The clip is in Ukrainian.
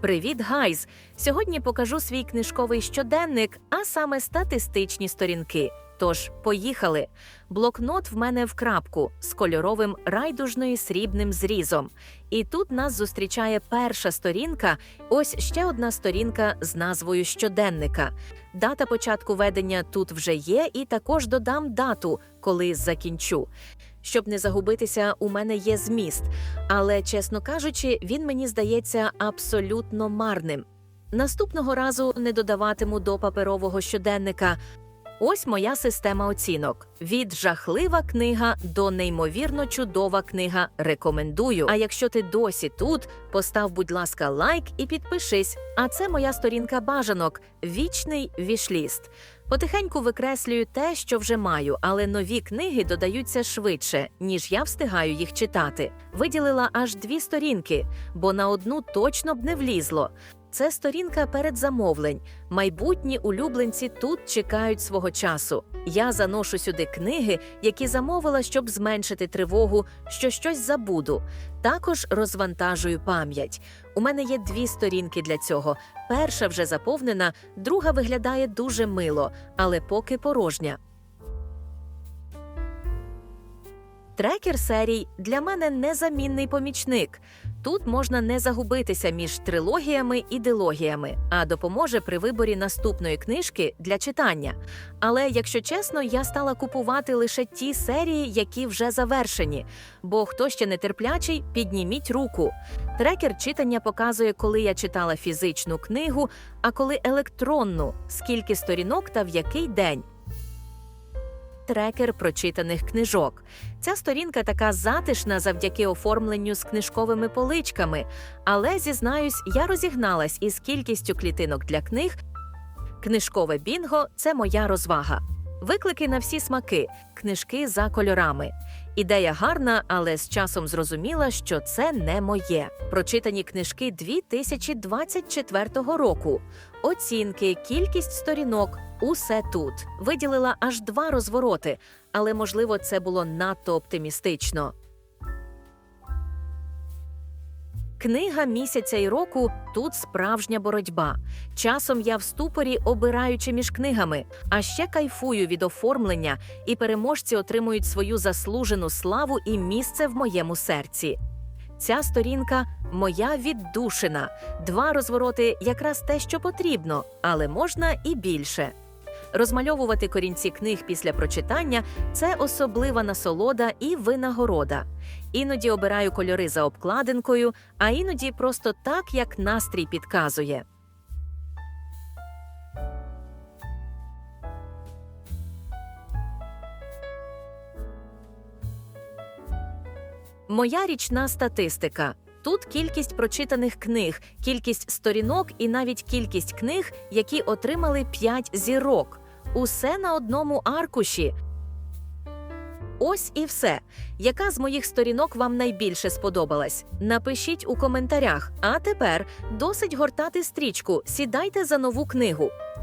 Привіт, гайз! Сьогодні покажу свій книжковий щоденник, а саме статистичні сторінки. Тож, поїхали. Блокнот в мене в крапку з кольоровим райдужної срібним зрізом. І тут нас зустрічає перша сторінка. Ось ще одна сторінка з назвою щоденника. Дата початку ведення тут вже є, і також додам дату, коли закінчу. Щоб не загубитися, у мене є зміст, але, чесно кажучи, він мені здається абсолютно марним. Наступного разу не додаватиму до паперового щоденника. Ось моя система оцінок: від жахлива книга до неймовірно чудова книга. Рекомендую. А якщо ти досі тут, постав, будь ласка, лайк і підпишись. А це моя сторінка бажанок вічний вішліст. Потихеньку викреслюю те, що вже маю, але нові книги додаються швидше, ніж я встигаю їх читати. Виділила аж дві сторінки, бо на одну точно б не влізло. Це сторінка передзамовлень. Майбутні улюбленці тут чекають свого часу. Я заношу сюди книги, які замовила, щоб зменшити тривогу, що щось забуду. Також розвантажую пам'ять. У мене є дві сторінки для цього. Перша вже заповнена, друга виглядає дуже мило, але поки порожня. Трекер серій для мене незамінний помічник. Тут можна не загубитися між трилогіями і дилогіями, а допоможе при виборі наступної книжки для читання. Але якщо чесно, я стала купувати лише ті серії, які вже завершені. Бо хто ще не терплячий, підніміть руку. Трекер читання показує, коли я читала фізичну книгу, а коли електронну, скільки сторінок та в який день. Трекер прочитаних книжок. Ця сторінка така затишна завдяки оформленню з книжковими поличками. Але зізнаюсь, я розігналась із кількістю клітинок для книг. Книжкове бінго це моя розвага. Виклики на всі смаки, книжки за кольорами. Ідея гарна, але з часом зрозуміла, що це не моє. Прочитані книжки 2024 року. Оцінки, кількість сторінок усе тут. Виділила аж два розвороти, але можливо це було надто оптимістично. Книга місяця і року тут справжня боротьба. Часом я в ступорі, обираючи між книгами, а ще кайфую від оформлення, і переможці отримують свою заслужену славу і місце в моєму серці. Ця сторінка моя віддушина. Два розвороти якраз те, що потрібно, але можна і більше. Розмальовувати корінці книг після прочитання це особлива насолода і винагорода. Іноді обираю кольори за обкладинкою, а іноді просто так, як настрій підказує. Моя річна статистика. Тут кількість прочитаних книг, кількість сторінок і навіть кількість книг, які отримали 5 зірок. Усе на одному аркуші. Ось і все. Яка з моїх сторінок вам найбільше сподобалась? Напишіть у коментарях. А тепер досить гортати стрічку. Сідайте за нову книгу.